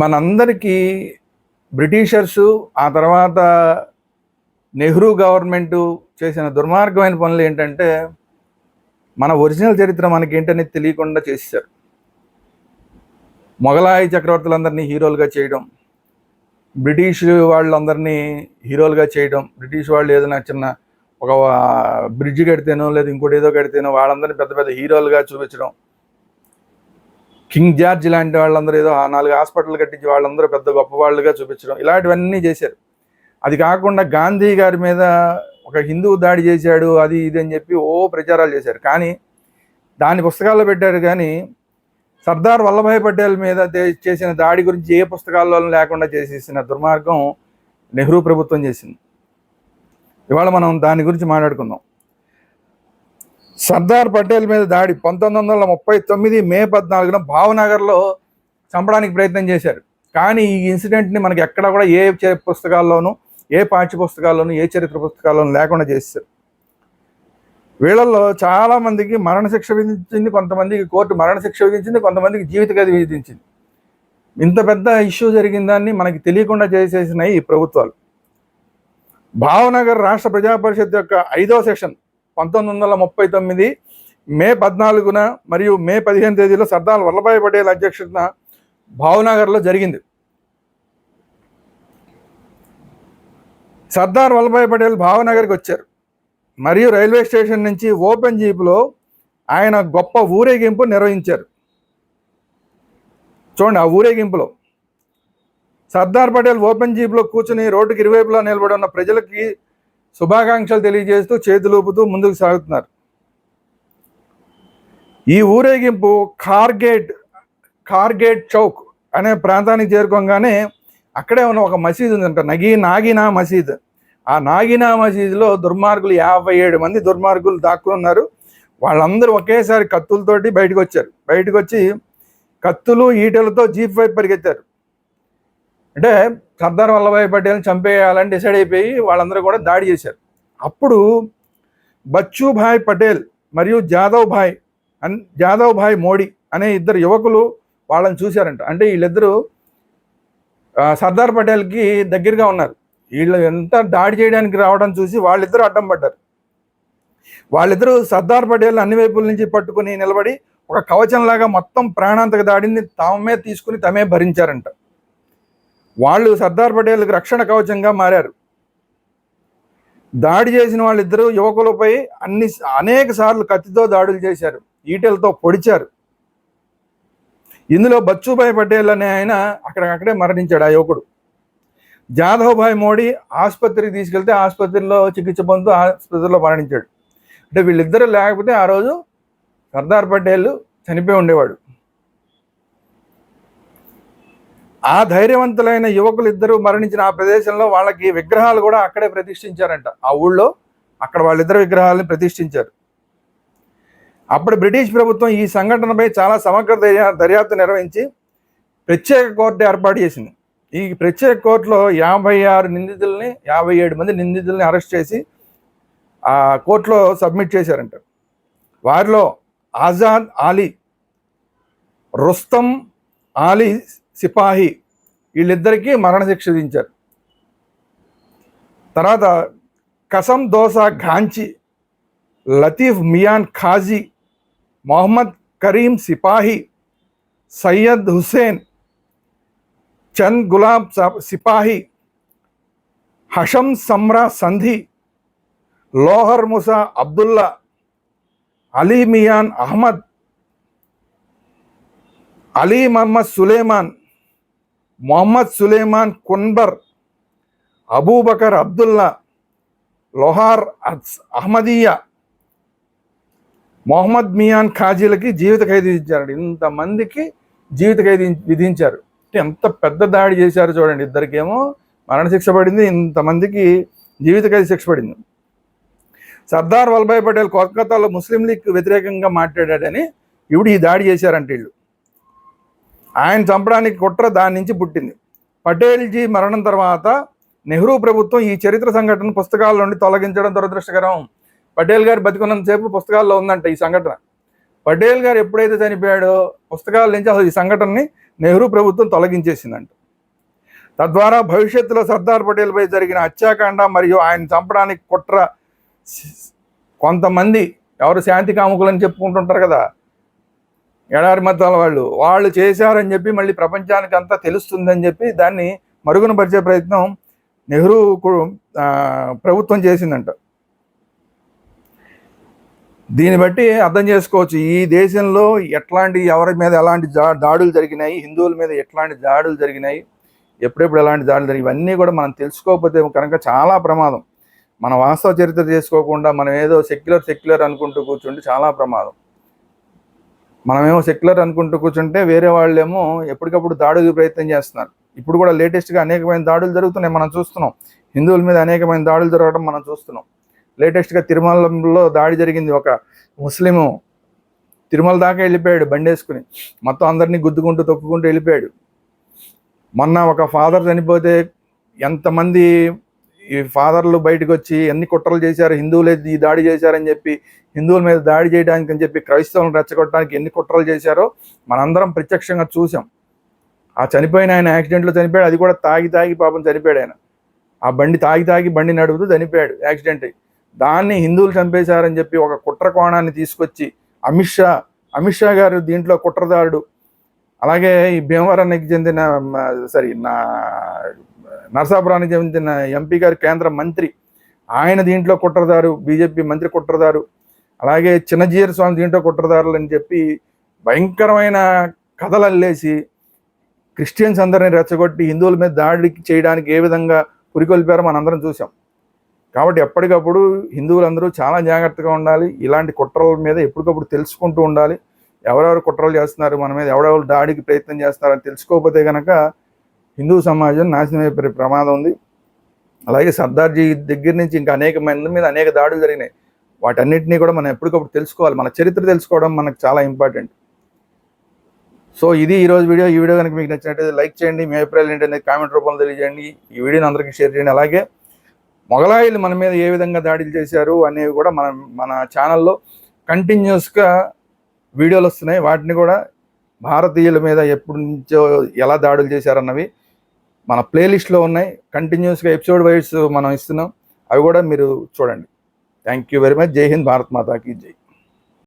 మనందరికీ బ్రిటిషర్సు ఆ తర్వాత నెహ్రూ గవర్నమెంట్ చేసిన దుర్మార్గమైన పనులు ఏంటంటే మన ఒరిజినల్ చరిత్ర మనకి ఏంటనేది తెలియకుండా చేశారు మొఘలాయి చక్రవర్తులందరినీ హీరోలుగా చేయడం బ్రిటిష్ వాళ్ళందరినీ హీరోలుగా చేయడం బ్రిటిష్ వాళ్ళు ఏదైనా చిన్న ఒక బ్రిడ్జ్ కడితేనో లేదా ఇంకోటి ఏదో కడితేనో వాళ్ళందరినీ పెద్ద పెద్ద హీరోలుగా చూపించడం కింగ్ జార్జ్ లాంటి వాళ్ళందరూ ఏదో ఆ నాలుగు హాస్పిటల్ కట్టించి వాళ్ళందరూ పెద్ద గొప్ప వాళ్ళుగా చూపించడం. ఇలాంటివన్నీ చేశారు. అది కాకుండా గాంధీ గారి మీద ఒక హిందువు దాడి చేశాడు అది ఇది అని చెప్పి ఓ ప్రచారాలు చేశారు. కానీ దాని పుస్తకాల్లో పెట్టారు కానీ సర్దార్ వల్లభాయ్ పటేల్ మీద చేసిన దాడి గురించి ఏ పుస్తకాల్లో లేకుండా చేసేసిన దుర్మార్గం నెహ్రూ ప్రభుత్వం చేసింది. ఇవాళ మనం దాని గురించి మాట్లాడుకుందాం. సర్దార్ పటేల్ మీద దాడి పంతొమ్మిది వందల ముప్పై తొమ్మిది మే పద్నాలుగున భావనగర్లో చంపడానికి ప్రయత్నం చేశారు. కానీ ఈ ఇన్సిడెంట్ని మనకి ఎక్కడ కూడా ఏ పుస్తకాల్లోనూ ఏ పాఠ్య పుస్తకాల్లోనూ ఏ చరిత్ర పుస్తకాల్లోనూ లేకుండా చేశారు. వీళ్ళల్లో చాలామందికి మరణశిక్ష విధించింది కొంతమందికి కోర్టు మరణశిక్ష విధించింది కొంతమందికి జీవిత గది విధించింది. ఇంత పెద్ద ఇష్యూ జరిగిందాన్ని మనకి తెలియకుండా చేసేసినాయి ఈ ప్రభుత్వాలు. భావనగర్ రాష్ట్ర ప్రజా పరిషత్ యొక్క ఐదో సెషన్ పంతొమ్మిది వందల ముప్పై తొమ్మిది మే పద్నాలుగున మరియు మే పదిహేను తేదీలో సర్దార్ వల్లభాయ్ పటేల్ అధ్యక్షతన భావనగర్లో జరిగింది. సర్దార్ వల్లభాయ్ పటేల్ భావనగర్కి వచ్చారు. మరియు రైల్వే స్టేషన్ నుంచి ఓపెన్ జీప్లో ఆయన గొప్ప ఊరేగింపు నిర్వహించారు. చూడండి ఆ ఊరేగింపులో. సర్దార్ పటేల్ ఓపెన్ జీప్లో కూర్చుని రోడ్డుకి ఇరువైపులా నిలబడి ఉన్న ప్రజలకి శుభాకాంక్షలు తెలియజేస్తూ చేతులూపుతూ ముందుకు సాగుతున్నారు. ఈ ఊరేగింపు కార్గేట్ కార్గేట్ చౌక్ అనే ప్రాంతానికి చేరుకోగానే అక్కడే ఉన్న ఒక మసీదు ఉందంట నగీ నాగినా మసీద్. ఆ నాగినా మసీదులో దుర్మార్గులు యాభై ఏడు మంది దుర్మార్గులు దాక్కున్నారు వాళ్ళందరూ ఒకేసారి కత్తులతోటి బయటకు వచ్చారు. బయటకు వచ్చి కత్తులు ఈటలతో జీప్ వైపు పరిగెత్తారు. అంటే సర్దార్ వల్లభాయ్ పటేల్ని చంపేయాలని డిసైడ్ అయిపోయి వాళ్ళందరూ కూడా దాడి చేశారు. అప్పుడు బచ్చుభాయ్ పటేల్ మరియు జాదవ్ భాయ్ అన్ జాదవ్ భాయ్ మోడీ అనే ఇద్దరు యువకులు వాళ్ళని చూశారంట. అంటే వీళ్ళిద్దరూ సర్దార్ పటేల్కి దగ్గరగా ఉన్నారు. వీళ్ళు ఎంత దాడి చేయడానికి రావడం చూసి వాళ్ళిద్దరూ అడ్డం పడ్డారు. వాళ్ళిద్దరూ సర్దార్ పటేల్ అన్ని వైపుల నుంచి పట్టుకుని నిలబడి ఒక కవచంలాగా మొత్తం ప్రాణాంతక దాడిని తామే తీసుకుని తమే భరించారంట. వాళ్ళు సర్దార్ పటేల్కి రక్షణ కవచంగా మారారు. దాడి చేసిన వాళ్ళిద్దరూ యువకులపై అన్ని అనేక సార్లు కత్తితో దాడులు చేశారు. ఈటెలతో పొడిచారు. ఇందులో బచ్చుభాయ్ పటేల్ అనే ఆయన అక్కడికక్కడే మరణించాడు ఆ యువకుడు. జాదవ్భాయ్ మోడీ ఆసుపత్రికి తీసుకెళ్తే ఆసుపత్రిలో చికిత్స పొందుతూ ఆసుపత్రిలో మరణించాడు. అంటే వీళ్ళిద్దరూ లేకపోతే ఆ రోజు సర్దార్ పటేల్ చనిపోయి ఉండేవాడు. ఆ ధైర్యవంతులైన యువకులు ఇద్దరు మరణించిన ఆ ప్రదేశంలో వాళ్ళకి విగ్రహాలు కూడా అక్కడే ప్రతిష్ఠించారంట. ఆ ఊళ్ళో అక్కడ వాళ్ళిద్దరు విగ్రహాలను ప్రతిష్ఠించారు. అప్పుడు బ్రిటిష్ ప్రభుత్వం ఈ సంఘటనపై చాలా సమగ్ర దర్యా- దర్యాప్తు నిర్వహించి ప్రత్యేక కోర్టు ఏర్పాటు చేసింది. ఈ ప్రత్యేక కోర్టులో యాభై ఆరు నిందితుల్ని యాభై ఏడు మంది నిందితుల్ని అరెస్ట్ చేసి ఆ కోర్టులో సబ్మిట్ చేశారంట. వారిలో ఆజాద్ ఆలీ రుస్తం ఆలీ సిపాహి వీళ్ళిద్దరికీ మరణశిక్ష విధించారు తర్వాత కసం దోసా ఘాంచి లతీఫ్ మియాన్ ఖాజీ మొహమ్మద్ కరీం సిపాహి సయ్యద్ హుసేన్ చంద్ గులాబ్ స- సిపాహి హషం సమ్రా సంధి లోహర్ ముసా అబ్దుల్లా అలీ మియాన్ అహ్మద్ అలీ మహమ్మద్ సులేమాన్ మొహమ్మద్ సులేమాన్ కున్బర్ అబూబకర్ అబ్దుల్లా లోహార్ అస్- మొహమ్మద్ మియాన్ ఖాజీలకి జీవిత ఖైదు విధించారు ఇంతమందికి జీవిత ఖైదు విధించారు. అంటే ఎంత పెద్ద దాడి చేశారు చూడండి ఇద్దరికేమో. మరణశిక్ష పడింది ఇంతమందికి జీవిత ఖైదు శిక్ష పడింది. సర్దార్ వల్లభాయ్ పటేల్ కోల్కతాలో ముస్లిం లీగ్ వ్యతిరేకంగా మాట్లాడాడని ఇప్పుడు ఈ దాడి చేశారంట వీళ్ళు. ఆయన చంపడానికి కుట్ర దాని నుంచి పుట్టింది. పటేల్జీ మరణం తర్వాత నెహ్రూ ప్రభుత్వం ఈ చరిత్ర సంఘటన పుస్తకాల నుండి తొలగించడం దురదృష్టకరం. పటేల్ గారు బతికున్నంతసేపు పుస్తకాల్లో ఉందంట ఈ సంఘటన. పటేల్ గారు ఎప్పుడైతే చనిపోయాడో పుస్తకాల నుంచి అసలు ఈ సంఘటనని నెహ్రూ ప్రభుత్వం తొలగించేసిందంట. తద్వారా భవిష్యత్తులో సర్దార్ పటేల్పై జరిగిన హత్యాకాండ మరియు ఆయన చంపడానికి కుట్ర కొంతమంది ఎవరు శాంతి కాముకులని చెప్పుకుంటుంటారు కదా ఎడారి మతాల వాళ్ళు వాళ్ళు చేశారని చెప్పి మళ్ళీ ప్రపంచానికి అంతా తెలుస్తుందని చెప్పి దాన్ని మరుగున పరిచే ప్రయత్నం నెహ్రూ ప్రభుత్వం చేసిందంట. దీన్ని బట్టి అర్థం చేసుకోవచ్చు ఈ దేశంలో ఎట్లాంటి ఎవరి మీద ఎలాంటి దాడులు జరిగినాయి హిందువుల మీద ఎట్లాంటి దాడులు జరిగినాయి ఎప్పుడెప్పుడు ఎలాంటి దాడులు జరిగి ఇవన్నీ కూడా మనం తెలుసుకోకపోతే కనుక చాలా ప్రమాదం. మన వాస్తవ చరిత్ర చేసుకోకుండా మనం ఏదో సెక్యులర్ సెక్యులర్ అనుకుంటూ కూర్చుంటే చాలా ప్రమాదం. మనమేమో సెక్యులర్ అనుకుంటూ కూర్చుంటే వేరే వాళ్ళేమో ఎప్పటికప్పుడు దాడులకు ప్రయత్నం చేస్తున్నారు. ఇప్పుడు కూడా లేటెస్ట్గా అనేకమైన దాడులు జరుగుతున్నాయి మనం చూస్తున్నాం. హిందువుల మీద అనేకమైన దాడులు జరగడం మనం చూస్తున్నాం. లేటెస్ట్గా తిరుమలలో దాడి జరిగింది ఒక ముస్లిము. తిరుమల దాకా వెళ్ళిపోయాడు బండేసుకుని మొత్తం అందరినీ గుద్దుకుంటూ తొక్కుకుంటూ వెళ్ళిపోయాడు. మొన్న ఒక ఫాదర్ చనిపోతే ఎంతమంది ఈ ఫాదర్లు బయటకు వచ్చి ఎన్ని కుట్రలు చేశారు హిందువులే ఈ దాడి చేశారని చెప్పి హిందువుల మీద దాడి చేయడానికి అని చెప్పి క్రైస్తవులను రెచ్చగొట్టడానికి ఎన్ని కుట్రలు చేశారో మనందరం ప్రత్యక్షంగా చూసాం ఆ చనిపోయిన ఆయన యాక్సిడెంట్లో చనిపోయాడు అది కూడా తాగి తాగి పాపం చనిపోయాడు ఆయన. ఆ బండి తాగి తాగి బండి నడుపుతూ చనిపోయాడు యాక్సిడెంట్ దాన్ని హిందువులు చంపేశారని చెప్పి ఒక కుట్ర కోణాన్ని తీసుకొచ్చి అమిత్ షా అమిత్ షా గారు దీంట్లో కుట్రదారుడు. అలాగే ఈ భీమవరానికి చెందిన సారీ నా నరసాపురానికి చెందిన ఎంపీ గారు కేంద్ర మంత్రి ఆయన దీంట్లో కుట్రదారు బీజేపీ మంత్రి కుట్రదారు అలాగే చిన్నజీయర్ స్వామి దీంట్లో కుట్రదారులు అని చెప్పి భయంకరమైన కథలు అల్లేసి క్రిస్టియన్స్ అందరిని రెచ్చగొట్టి హిందువుల మీద దాడికి చేయడానికి ఏ విధంగా పురికొల్పారో మనందరం చూసాం కాబట్టి ఎప్పటికప్పుడు హిందువులందరూ చాలా జాగ్రత్తగా ఉండాలి. ఇలాంటి కుట్రల మీద ఎప్పటికప్పుడు తెలుసుకుంటూ ఉండాలి. ఎవరెవరు కుట్రలు చేస్తున్నారు మన మీద ఎవరెవరు దాడికి ప్రయత్నం చేస్తున్నారని తెలుసుకోకపోతే కనుక హిందూ సమాజం నాశనం అయిపోయే ప్రమాదం ఉంది. అలాగే సర్దార్జీ దగ్గర నుంచి ఇంకా అనేక మంది మీద అనేక దాడులు జరిగినాయి. వాటన్నిటినీ కూడా మనం ఎప్పటికప్పుడు తెలుసుకోవాలి. మన చరిత్ర తెలుసుకోవడం మనకు చాలా ఇంపార్టెంట్. సో ఇది ఈరోజు వీడియో. ఈ వీడియో కనుక మీకు నచ్చినట్టయితే లైక్ చేయండి. మీ అభిప్రాయాలు ఏంటనేది కామెంట్ రూపంలో తెలియజేయండి. ఈ వీడియోని అందరికీ షేర్ చేయండి. అలాగే మొఘలాయిలు మన మీద ఏ విధంగా దాడులు చేశారు అనేవి కూడా మన మన ఛానల్లో కంటిన్యూస్గా వీడియోలు వస్తున్నాయి. వాటిని కూడా భారతీయుల మీద ఎప్పటి నుంచో ఎలా దాడులు చేశారన్నవి మన ప్లేలిస్ట్లో ఉన్నాయి. కంటిన్యూస్గా ఎపిసోడ్ వైజ్ మనం ఇస్తున్నాం. అవి కూడా మీరు చూడండి. థ్యాంక్ యూ వెరీ మచ్ జై హింద్ భారత్ మాతాకి జై